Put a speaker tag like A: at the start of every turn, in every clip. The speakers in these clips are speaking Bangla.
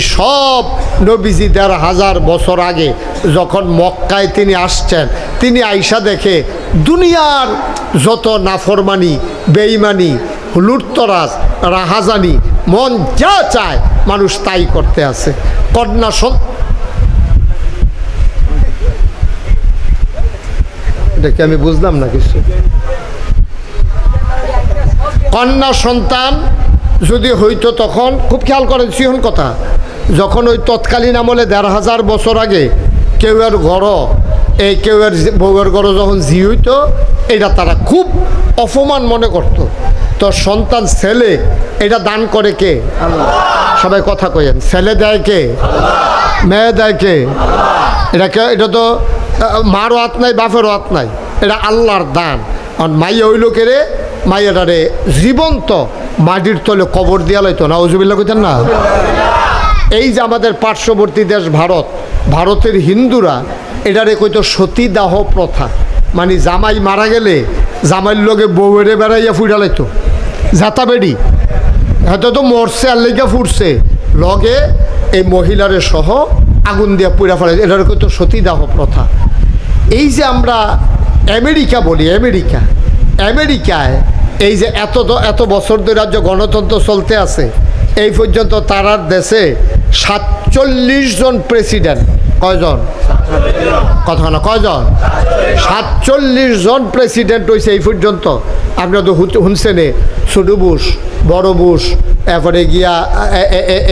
A: সব নবীজি দেড় হাজার বছর আগে যখন মক্কায় তিনি আসছেন, তিনি আইসা দেখে দুনিয়ার যত নাফরমানি বেইমানি লুটতরাজ, রাহাজানি, মন যা চায় মানুষ তাই করতে আছে। কন্যা সন কি আমি বুঝলাম না কিছু? কন্যা সন্তান যদি হইতো তখন, খুব খেয়াল করেন, সিহন কথা। যখন ওই তৎকালীন আমলে দেড় হাজার বছর আগে কেউ এর গড় এই কেউ এর বউয়ের গড় যখন জি হইতো, এটা তারা খুব অপমান মনে করত। তো সন্তান ছেলে, এটা দান করে কে? সবাই কথা কইেন ছেলে দেয় কে? মেয়ে দেয় কে? এটা কে? এটা তো মারও হাত নাই, বাপেরও হাত নাই। এটা আল্লাহর দান। আর মাইয়া হইল কে রে? মাইয়াটারে জীবন্ত মাটির তলে কবর দিয়া লাইতো। না ওজুবিল্লা কইতেন না? এই যে আমাদের পার্শ্ববর্তী দেশ ভারত, ভারতের হিন্দুরা, এটারে কইতো সতীদাহ প্রথা। মানে জামাই মারা গেলে জামাইয়ের লোকে বউয়েরে বেড়াইয়া ফুইরা লাইতো। জাতা বেডি। হয়তো তো মরছে আর লেগে ফুটছে লগে এই মহিলারে সহ আগুন দিয়া পুড়া ফেলে এটার কইতো সতীদাহ প্রথা। এই যে আমরা আমেরিকা বলি, আমেরিকা। আমেরিকায় এই যে এত এত বছর ধরে রাজ্য গণতন্ত্র চলতে আছে এই পর্যন্ত তারার দেশে সাতচল্লিশ জন প্রেসিডেন্ট। কয়জন? কথা না, কয়জন? সাতচল্লিশ জন প্রেসিডেন্ট হয়েছে এই পর্যন্ত। আপনারা তো শুনছেনে ছোটো বুস, বড় বুশ এরপরে গিয়া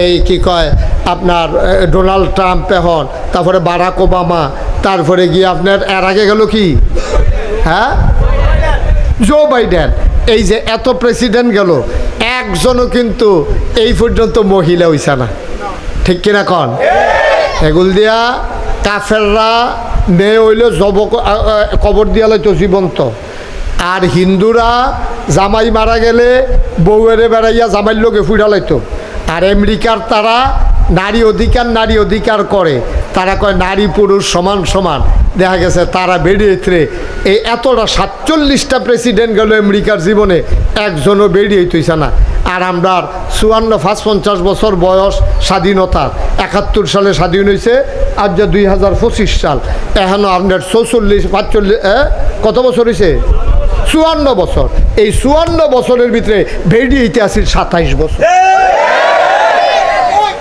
A: এই কি কয়, আপনার ডোনাল্ড ট্রাম্প এখন, তারপরে বারাক ওবামা, তারপরে গিয়ে আপনার, এর আগে গেল কি? হ্যাঁ? Joe Biden. এই যে এত প্রেসিডেন্ট গেল একজনও কিন্তু এই পর্যন্ত মহিলা হইছে না। ঠিক কিনা কন? এগুল দিয়া কাফেররা মেয়ে হইল জব কবর দিয়া লইতো জীবন্ত। আর হিন্দুরা জামাই মারা গেলে বউয়েরে বেড়াইয়া জামাইর লোকে লাইতো। আর আমেরিকার তারা নারী অধিকার নারী অধিকার করে। তারা কয় নারী পুরুষ সমান সমান। দেখা গেছে তারা বেরিয়েছে এই এতটা সাতচল্লিশটা প্রেসিডেন্ট গেল আমেরিকার জীবনে, একজনও বেরিয়ে হইতেছে না। আর আমরা চুয়ান্ন পাঁচ পঞ্চাশ বছর বয়স স্বাধীনতার একাত্তর সালে স্বাধীন হয়েছে আর যে দুই হাজার পঁচিশ সাল। এখনও আপনার চৌচল্লিশ, পাঁচচল্লিশ কত বছর হয়েছে চুয়ান্ন বছর। এই চুয়ান্ন বছরের ভিতরে ভেড়ি ইতিহাসের সাতাইশ বছর।